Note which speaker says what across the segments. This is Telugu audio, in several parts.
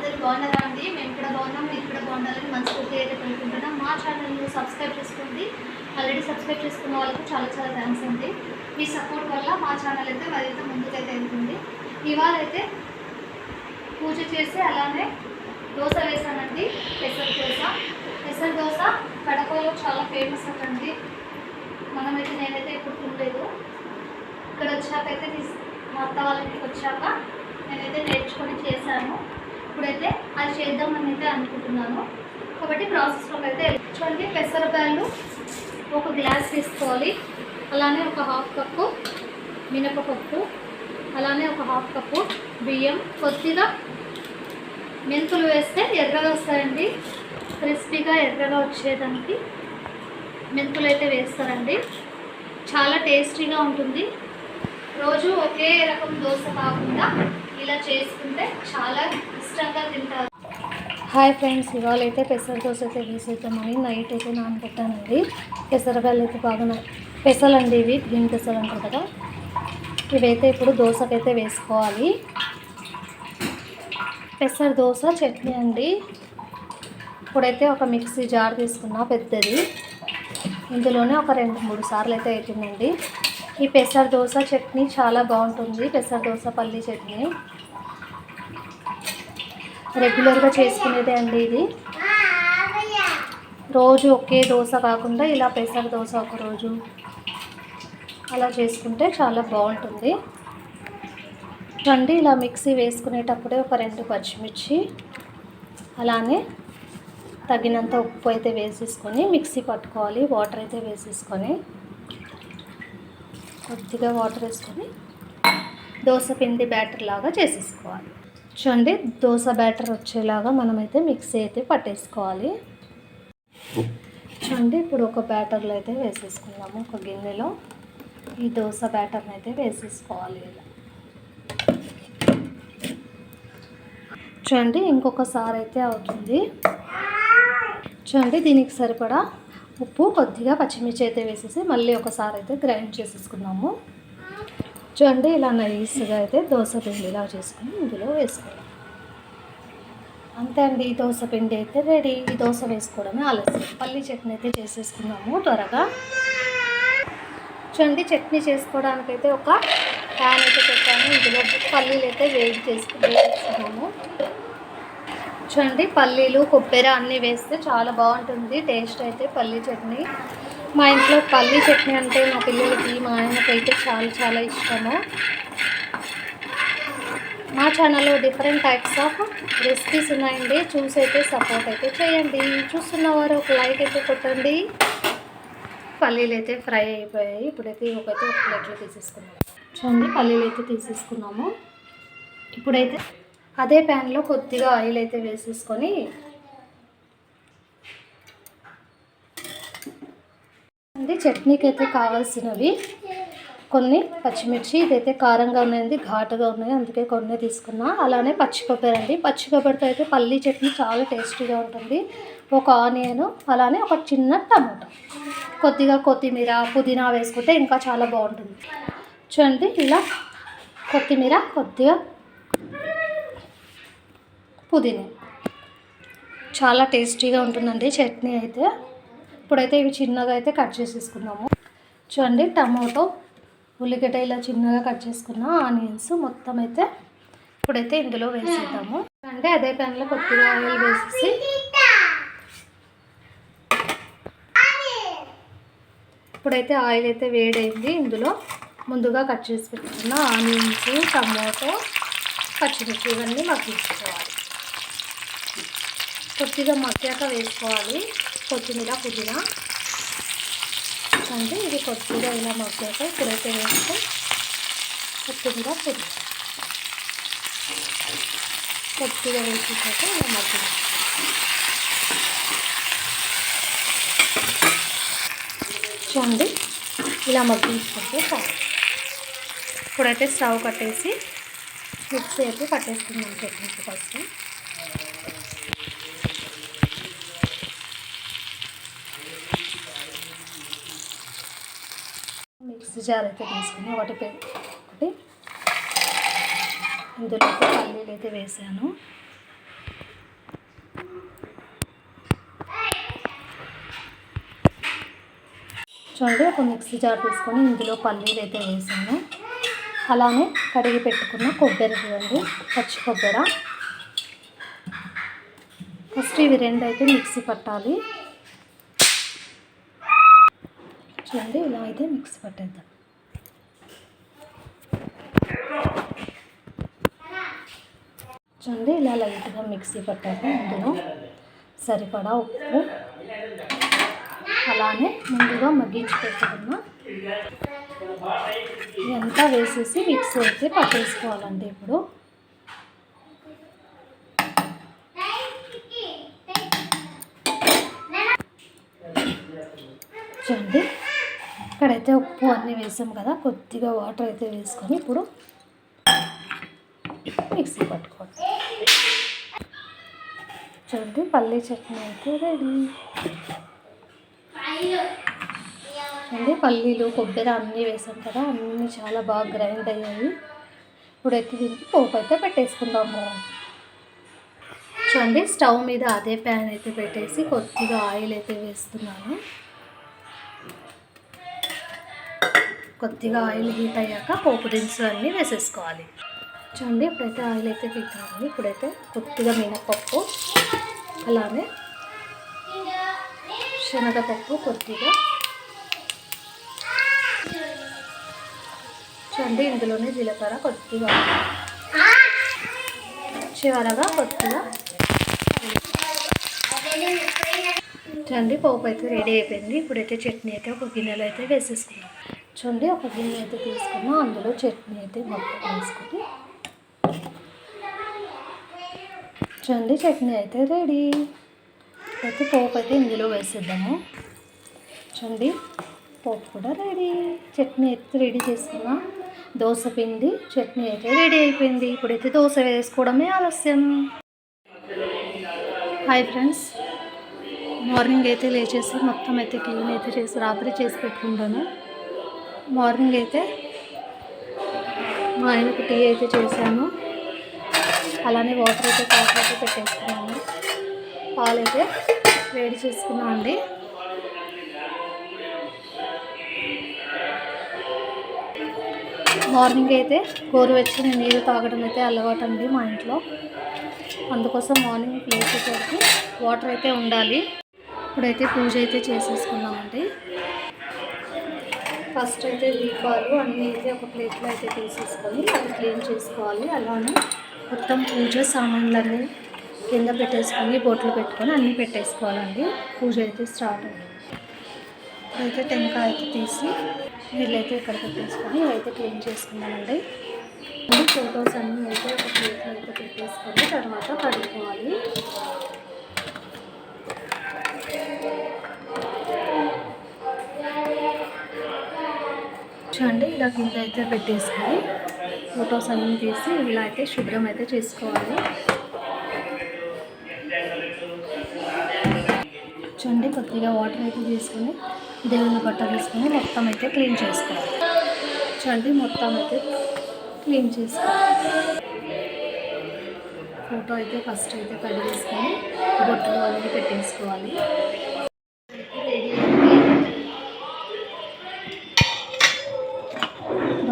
Speaker 1: అందరు బాగున్నారా అండి? మేము ఇక్కడ బాగున్నాం మీరు ఇక్కడ బాగుండాలని మనస్ఫూర్తి అయితే కోరుకుంటున్నాం. మా ఛానల్ని సబ్స్క్రైబ్ చేసుకోండి. ఆల్రెడీ సబ్స్క్రైబ్ చేసుకున్న వాళ్ళకు చాలా చాలా థ్యాంక్స్ అండి. మీ సపోర్ట్ వల్ల మా ఛానల్ అయితే మరింత ముందుకైతే వెళ్తుంది. ఇవాళ అయితే పూజ చేసి అలానే దోశ వేసానండి పెసర్ దోశ. పెసర్ దోశ కడపలో చాలా ఫేమస్ అండి. మనమైతే నేనైతే ఎప్పుడు తినలేదు. ఇక్కడ వచ్చాక అయితే తీసు మా అత్త వాళ్ళ ఇంటికి వచ్చాక నేనైతే నేర్చుకొని చేశాను. ఇప్పుడైతే అది చేద్దామని అయితే అనుకుంటున్నాను. కాబట్టి ప్రాసెస్లోకి అయితే చూడండి పెసరపాయలు ఒక గ్లాస్ తీసుకోవాలి. అలానే ఒక హాఫ్ కప్పు మినపపప్పు అలానే ఒక హాఫ్ కప్పు బియ్యం. కొద్దిగా మెంతులు వేస్తే ఎర్రగా వస్తాయండి క్రిస్పీగా ఎర్రగా వచ్చేదానికి మెంతులు అయితే వేస్తారండి. చాలా టేస్టీగా ఉంటుంది. రోజు ఒకే రకం దోశ కాకుండా ఇలా చేసుకుంటే చాలా ఇష్టంగా తింటారు. హాయ్ ఫ్రెండ్స్ ఇవాళ అయితే పెసర దోశ అయితే వేసేద్దామని నైట్ అయితే నానబెట్టానండి. పెసరకాయలు అయితే బాగా పెసలు అండి ఇవి గ్రీన్ పెసలు అంటారు కదా. ఇవైతే ఇప్పుడు దోశకైతే వేసుకోవాలి. పెసర దోశ చట్నీ అండి. ఇప్పుడైతే ఒక మిక్సీ జార్ తీసుకున్నా పెద్దది. ఇందులోనే ఒక రెండు మూడు సార్లు అయితే అవుతుందండి ఈ పెసర దోశ చట్నీ చాలా బాగుంటుంది. పెసర దోశ పల్లి చట్నీ. రెగ్యులర్గా చేసుకునేదే అండి ఇది. రోజు ఒకే దోశ కాకుండా ఇలా పెసర దోశ ఒక రోజు అలా చేసుకుంటే చాలా బాగుంటుంది. రండి ఇలా మిక్సీ వేసుకునేటప్పుడే ఒక రెండు పచ్చిమిర్చి అలానే తగినంత ఉప్పు అయితే వేసేసుకొని మిక్సీ పట్టుకోవాలి వాటర్ అయితే వేసేసుకొని. కొద్దిగా వాటర్ వేసుకొని దోశ పిండి బ్యాటర్ లాగా చేసేసుకోవాలి. చూడండి దోశ బ్యాటర్ వచ్చేలాగా మనమైతే మిక్సీ అయితే పట్టేసుకోవాలి. చూడండి ఇప్పుడు ఒక బ్యాటర్లో అయితే వేసేసుకుందాము ఒక గిన్నెలో. ఈ దోశ బ్యాటర్ని అయితే వేసేసుకోవాలి ఇలా. చూడండి ఇంకొకసారి అయితే అవుతుంది. చూడండి దీనికి సరిపడా ఉప్పు కొద్దిగా పచ్చిమిర్చి అయితే వేసేసి మళ్ళీ ఒకసారి అయితే గ్రైండ్ చేసేసుకున్నాము. చూడండి ఇలా నైస్గా అయితే దోశ పిండి ఇలా చేసుకుని ఇందులో వేసుకోవాలి. అంతే అండి ఈ దోశ పిండి అయితే రెడీ. ఈ దోశ వేసుకోవడమే ఆలస్యం. పల్లి చట్నీ అయితే చేసేసుకున్నాము త్వరగా. చూడండి చట్నీ చేసుకోవడానికైతే ఒక ప్యాన్ అయితే పెట్టాను ఇందులో పల్లీలు అయితే వేడి చేసుకుని వేసుకున్నాము చూడండి పల్లీలు కొబ్బరి అన్నీ వేస్తే చాలా బాగుంటుంది. టేస్ట్ అయితే పల్లీ చట్నీ. మా ఇంట్లో పల్లీ చట్నీ అంటే మా పిల్లలకి మా ఆయనకైతే చాలా చాలా ఇష్టము. మా ఛానల్లో డిఫరెంట్ టైప్స్ ఆఫ్ రెసిపీస్ ఉన్నాయండి. చూసి అయితే సపోర్ట్ అయితే చేయండి. చూస్తున్న వారు ఒక లైక్ అయితే కొట్టండి. పల్లీలు అయితే ఫ్రై అయిపోయాయి. ఇప్పుడైతే ఒకటి ఒక ప్లేట్లో తీసేసుకున్నాము చూడండి పల్లీలు అయితే తీసేసుకున్నాము. ఇప్పుడైతే అదే ప్యాన్లో కొద్దిగా ఆయిల్ అయితే వేసేసుకొని చట్నీకి అయితే కావాల్సినవి కొన్ని పచ్చిమిర్చి ఇదైతే కారంగా ఉన్నాయండి ఘాటుగా ఉన్నాయి అందుకే కొన్ని తీసుకున్నా. అలానే పచ్చికొబ్బరి అండి. పచ్చికొబ్బరితో అయితే పల్లీ చట్నీ చాలా టేస్టీగా ఉంటుంది. ఒక ఆనియన్ అలానే ఒక చిన్న టమాటో. కొద్దిగా కొత్తిమీర పుదీనా వేసుకుంటే ఇంకా చాలా బాగుంటుంది. చూడండి ఇలా కొత్తిమీర కొద్దిగా పుదీనా. చాలా టేస్టీగా ఉంటుందండి చట్నీ అయితే. ఇప్పుడైతే ఇవి చిన్నగా అయితే కట్ చేసేసుకున్నాము చూడండి టమాటో ఉల్లిగడ్డ ఇలా చిన్నగా కట్ చేసుకున్న ఆనియన్స్ మొత్తం అయితే ఇప్పుడైతే ఇందులో వేసేద్దాము. అంటే అదే ప్యాన్లో కొద్దిగా ఆయిల్ వేసేసి ఇప్పుడైతే ఆయిల్ అయితే వేడైంది. ఇందులో ముందుగా కట్ చేసి పెట్టుకున్న ఆనియన్స్ టమాటో పచ్చిమిర్చి ఇవన్నీ మగ్గించుకోవాలి. కొద్దిగా మగ్గాక వేసుకోవాలి. కొత్తిమీర పుదీనా. అంటే ఇది కొద్దిగా ఇలా మగ్గాక ఇప్పుడైతే వేస్తే కొత్తిమీర పుదీనా. కొద్దిగా వేసేసాక ఇలా మగ్గించాలి చూడండి ఇలా మగ్గించుకుంటే చాలు. ఇప్పుడైతే స్టవ్ కట్టేసి మిక్సీ అయితే కట్టేసుకుందాం చట్నీకి ఫస్ట్ మిక్సీ జార్ అయితే తీసుకుని ఒకటి ఒకటి. ఇందులో పల్లీలు అయితే వేసాను.
Speaker 2: చూడండి ఒక మిక్సీ జార్ తీసుకొని ఇందులో పల్లీలు అయితే వేసాను. అలానే కడిగి పెట్టుకున్న కొబ్బరి చూడండి పచ్చి కొబ్బరి. ఫస్ట్ ఇవి రెండు అయితే మిక్సీ పట్టాలి. చూడండి ఇలా అయితే మిక్సీ పట్టేద్దాం. చూడండి ఇలా లైట్గా మిక్సీ పట్టాక ఇందులో సరిపడా ఉప్పు అలానే ముందుగా మగ్గించి పెట్టుకున్న ఇదంతా వేసేసి మిక్సీ అయితే పట్టేసుకోవాలండి ఇప్పుడు చూడండి ఇక్కడైతే ఉప్పు అన్నీ వేసాం కదా కొద్దిగా వాటర్ అయితే వేసుకొని ఇప్పుడు మిక్సీ పట్టుకోండి చూడండి పల్లీ చట్నీ అయితే రెడీ చూడండి పల్లీలు కొబ్బరి అన్నీ వేసాం కదా అన్నీ చాలా బాగా గ్రైండ్ అయ్యాయి. ఇప్పుడైతే దీనికి పోపు అయితే పెట్టేసుకుందాము. చూడండి స్టవ్ మీద అదే ప్యాన్ అయితే పెట్టేసి కొద్దిగా ఆయిల్ అయితే వేస్తున్నాను. కొద్దిగా ఆయిల్ హీట్ అయ్యాక పోపు దినుసులు అన్నీ వేసేసుకోవాలి. చూడండి ఇప్పుడైతే ఆయిల్ అయితే హీట్ అయింది. ఇప్పుడైతే కొద్దిగా మినపప్పు అలానే శనగపప్పు కొద్దిగా. చూడండి ఇందులోనే జీలకర్ర కొద్దిగా చివరగా కొద్దిగా చూడండి పోపు అయితే రెడీ అయిపోయింది. ఇప్పుడైతే చట్నీ అయితే ఒక గిన్నెలో అయితే వేసేసుకున్నాం చూడండి ఒక గిన్నె అయితే తీసుకున్నాం. అందులో చట్నీ అయితే మొత్తం వేసుకుని చూడండి చట్నీ అయితే రెడీ. అయితే పోపు అయితే ఇందులో వేసేద్దాము. చూడండి పోపు కూడా రెడీ. చట్నీ అయితే రెడీ చేసుకున్నా. దోశ పిండి చట్నీ అయితే రెడీ అయిపోయింది. ఇప్పుడైతే దోశ వేసుకోవడమే ఆలస్యం. Hi friends. మార్నింగ్ అయితే లేచేసి మొత్తం అయితే క్లీన్ అయితే చేసి రాత్రి చేసి పెట్టుకుంటాను. మార్నింగ్ అయితే మా ఆయనకు టీ అయితే చేశాను. అలానే వాటర్ అయితే కాఫీ అయితే పెట్టేసుకున్నాను. అయితే వేడి చేసుకున్నాం అండి. మార్నింగ్ అయితే గోరువెచ్చని నీరు తాగడం అయితే అలవాటు అండి మా ఇంట్లో. అందుకోసం మార్నింగ్ లేచేసరికి వాటర్ అయితే ఉండాలి. ఇప్పుడైతే పూజ అయితే చేసేసుకున్నామండి. ఫస్ట్ అయితే దీపాలు అన్నీ అయితే ఒక ప్లేట్లో అయితే తీసేసుకొని అవి క్లీన్ చేసుకోవాలి. అలానే మొత్తం పూజ సామాన్లన్నీ కింద పెట్టేసుకొని బొట్లు పెట్టుకొని అన్నీ పెట్టేసుకోవాలండి. పూజ అయితే స్టార్ట్ అయింది. అయితే టెంకాయ అయితే తీసి వీళ్ళైతే ఇక్కడ పెట్టేసుకొని ఇవైతే క్లీన్ చేసుకున్నామండి ఫోటోస్ ఫొటోస్ అన్నీ అయితే ఒక ప్లేట్లో అయితే పెట్టేసుకొని తర్వాత కడుక్కోవాలి. అండి ఇలా కింద అయితే పెట్టేసుకొని ఫొటోస్ అన్నీ తీసి ఇలా అయితే శుభ్రం అయితే చేసుకోవాలి. చూడండి కొద్దిగా వాటర్ అయితే తీసుకొని దేవుని బట్ట తీసుకొని మొత్తం అయితే క్లీన్ చేసుకోవాలి. చూడండి మొత్తం అయితే క్లీన్ చేసుకోవాలి. ఫోటో అయితే ఫస్ట్ అయితే కడిగేసుకొని బొట్టలు అన్నీ పెట్టేసుకోవాలి.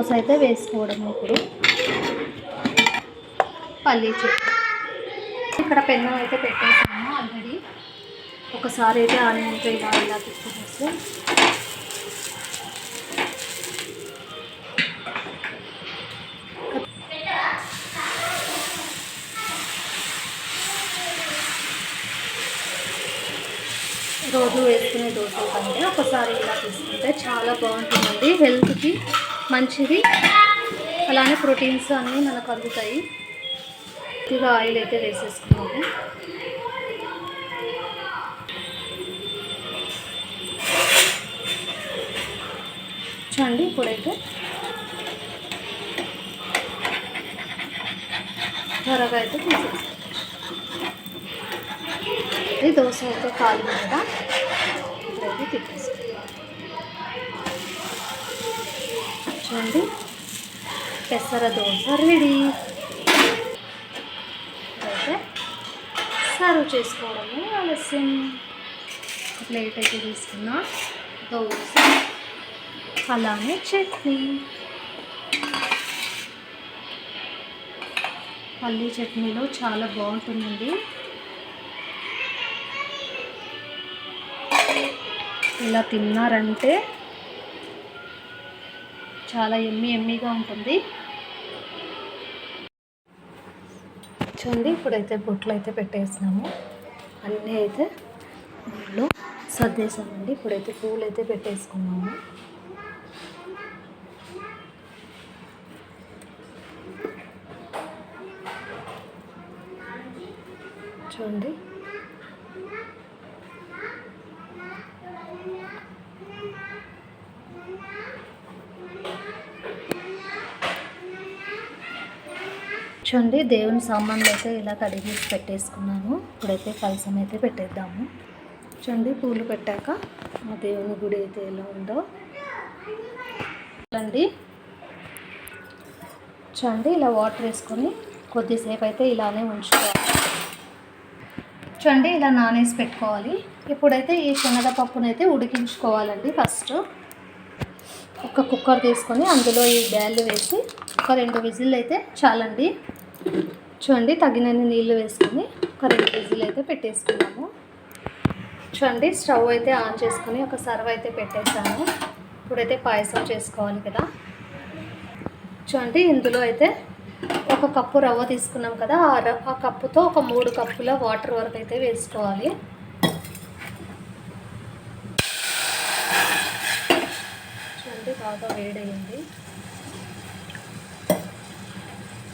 Speaker 2: దోశ అయితే వేసుకోవడం ఇప్పుడు. పల్లీ చెట్టు. ఇక్కడ పెన్నం అయితే పెట్టేసాము ఆల్రెడీ. ఒకసారి అయితే ఆనియన్తో ఇలా ఇలా తిప్పుకొస్తే రోజు వేసుకునే దోశల కంటే ఒకసారి ఇలా తీసుకుంటే చాలా బాగుంటుందండి హెల్త్కి. మంచిది. అలానే ప్రోటీన్స్ అన్నీ మనకు అందుతాయి. కొద్దిగా ఆయిల్ అయితే వేసేసుకున్నాము. చూడండి ఇప్పుడైతే త్వరగా అయితే తీసేస్తాం ఇది దోశ అయితే కాలు కదా ఇప్పుడైతే తిప్పేస్తాం చూడండి. పెసర దోశ రెడీ. అయితే సర్వ్ చేసుకోవడమే ఆలస్యం. ప్లేట్ అయితే తీసుకున్నా. దోశ అలానే చట్నీ. పల్లీ చట్నీలో చాలా బాగుంటుందండి. ఇలా తిన్నారంటే చాలా ఎమ్మి ఎమ్మిగా ఉంటుంది. చూడండి ఇప్పుడైతే బొట్లు అయితే పెట్టేసినాము అన్నీ అయితే బొట్లు సర్దేశామండి. ఇప్పుడైతే పూలు అయితే పెట్టేసుకున్నాము. చూడండి చూడండి దేవుని సామాన్లు అయితే ఇలా కడిగేసి పెట్టేసుకున్నాను. ఇప్పుడైతే కలసం అయితే పెట్టేద్దాము. చూడండి పూలు పెట్టాక మా దేవుని గుడి అయితే ఎలా ఉందో. చూడండి. చూడండి ఇలా వాటర్ వేసుకొని కొద్దిసేపు అయితే ఇలానే ఉంచుకోవాలి. చూడండి ఇలా నానేసి పెట్టుకోవాలి. ఇప్పుడైతే ఈ శనగపప్పునైతే ఉడికించుకోవాలండి ఫస్ట్. ఒక కుక్కర్ తీసుకొని అందులో ఈ బ్యాళ్ళు వేసి ఒక రెండు విజిల్ అయితే చాలండి. చూడండి తగినన్ని నీళ్ళు వేసుకొని ఒక రెండు కేజీలు అయితే పెట్టేసుకున్నాము. చూడండి స్టవ్ అయితే ఆన్ చేసుకొని ఒక సర్వ్ అయితే పెట్టేసాను ఇప్పుడైతే పాయసం చేసుకోవాలి కదా. చూడండి ఇందులో అయితే ఒక కప్పు రవ్వ తీసుకున్నాం కదా. ఆ ర- ఆ కప్పుతో ఒక మూడు కప్పుల వాటర్ వరకు అయితే వేసుకోవాలి. చూడండి బాగా వేడయింది.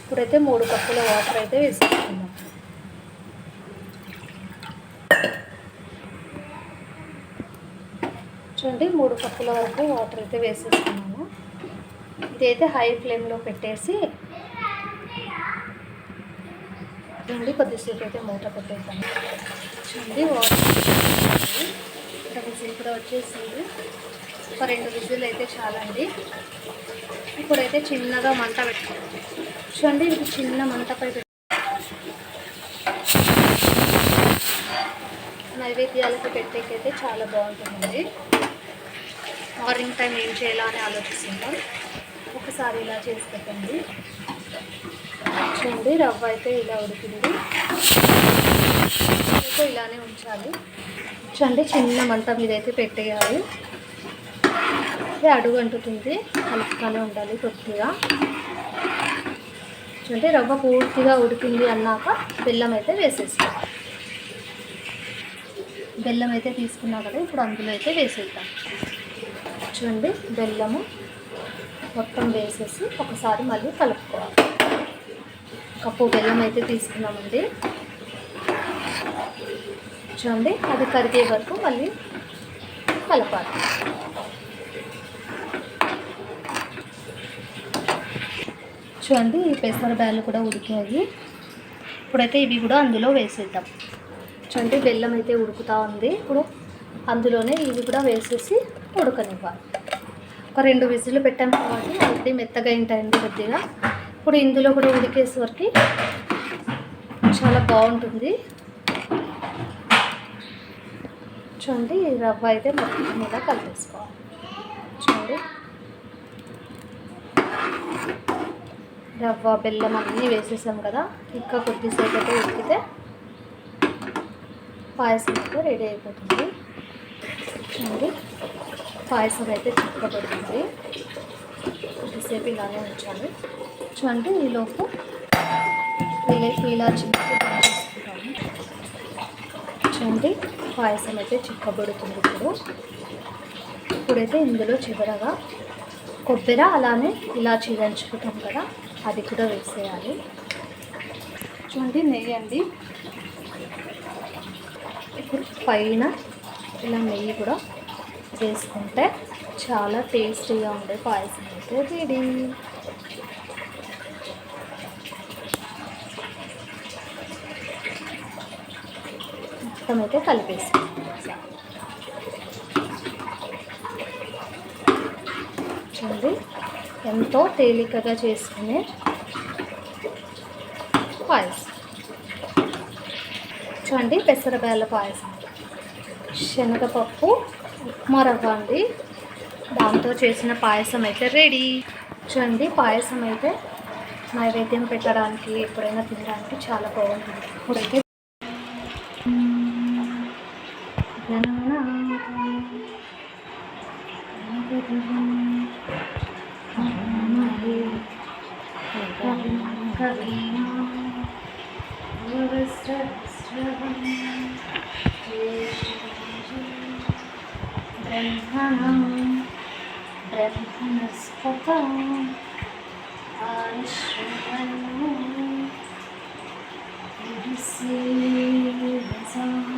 Speaker 2: ఇప్పుడైతే మూడు కప్పుల వాటర్ అయితే వేసుకుంటున్నాం. చూడండి మూడు కప్పుల వరకు వాటర్ అయితే వేసేసుకున్నాము. ఇదైతే హై ఫ్లేమ్లో పెట్టేసి చూడండి కొద్దిసేపు అయితే మూట పెట్టేసాను చూడండి వాటర్ ఇక్కడ విజిల్ కూడా వచ్చేసింది. ఒక రెండు విజిల్ అయితే చాలండి. ఇప్పుడైతే చిన్నగా మంట పెట్టుకోవాలి చూడండి ఇది చిన్న మంటపై పెట్టి నైవేద్యాలకు పెట్టేకైతే చాలా బాగుంటుందండి. మార్నింగ్ టైం ఏం చేయాలా అని ఆలోచిస్తుంటాం ఒకసారి ఇలా చేసి పెట్టండి. చూడండి రవ్వ అయితే ఇలా ఉడికింది. ఇలానే ఉంచాలి. చూడండి చిన్న మంట మీద అయితే పెట్టేయాలి. ఇది అడుగు అంటుతుంది కలుపుతూనే ఉండాలి కొద్దిగా. అంటే రవ్వ పూర్తిగా ఉడికింది అన్నాక బెల్లం అయితే వేసేస్తాం. బెల్లం అయితే తీసుకున్నా కదా ఇప్పుడు అందులో అయితే వేసేద్దాం. చూడండి బెల్లము మొత్తం వేసేసి ఒకసారి మళ్ళీ కలుపుకోవాలి. కప్పు బెల్లం అయితే తీసుకున్నామండి. చూడండి అది కరిగే వరకు మళ్ళీ కలపాలి. చూడండి ఈ పెసర బ్యాళ్ళు కూడా ఉడికాయి. ఇప్పుడైతే ఇవి కూడా అందులో వేసేద్దాం. చూడండి బెల్లం అయితే ఉడుకుతూ ఉంది. ఇప్పుడు అందులోనే ఇవి కూడా వేసేసి ఉడకనివ్వాలి. ఒక రెండు విజిల్ పెట్టాం కాబట్టి ఆల్రెడీ మెత్తగా ఉంటాయండి కొద్దిగా. ఇప్పుడు ఇందులో కూడా ఉడికేసే వరకు చాలా బాగుంటుంది. చూడండి రవ్వ అయితే మొత్తం మీద కలిపేసుకోవాలి. చూడండి. రవ్వ బెల్లం అన్నీ వేసేసాం కదా. ఇంకా కొద్దిసేపు అయితే ఉడికితే పాయసం అయితే రెడీ అయిపోతుంది. చూడండి. పాయసం అయితే చిక్కబడుతుంది. కొద్దిసేపు ఇలానే ఉంచాలి. చూడండి ఈలోపు ఇలా ఇలా చేసుకుంటాము చూడండి పాయసం అయితే చిక్కబడుతుంది ఇప్పుడు. ఇప్పుడైతే ఇందులో చివరగా కొబ్బరి అలానే ఇలా దంచుకుంటాం కదా. అది కూడా వేసేయాలి. చూడండి నెయ్యి అండి. ఇప్పుడు పైన ఇలా నెయ్యి కూడా వేసుకుంటే చాలా టేస్టీగా ఉండే పాయసం అయితే రెడీ. మొత్తం అయితే కలిపేసి. చూడండి ఎంతో తేలికగా చేసుకునే పాయసం. చూడండి పెసరబేళ్ళ పాయసం. శనగపప్పు ఉప్మా రవ్వ అండి దాంతో చేసిన పాయసం అయితే రెడీ. చూడండి పాయసం అయితే నైవేద్యం పెట్టడానికి ఎప్పుడైనా తినడానికి చాలా బాగుంటుంది. ఇప్పుడైతే Ram Brahmas Patam Aishwaram Yudhisi Vazam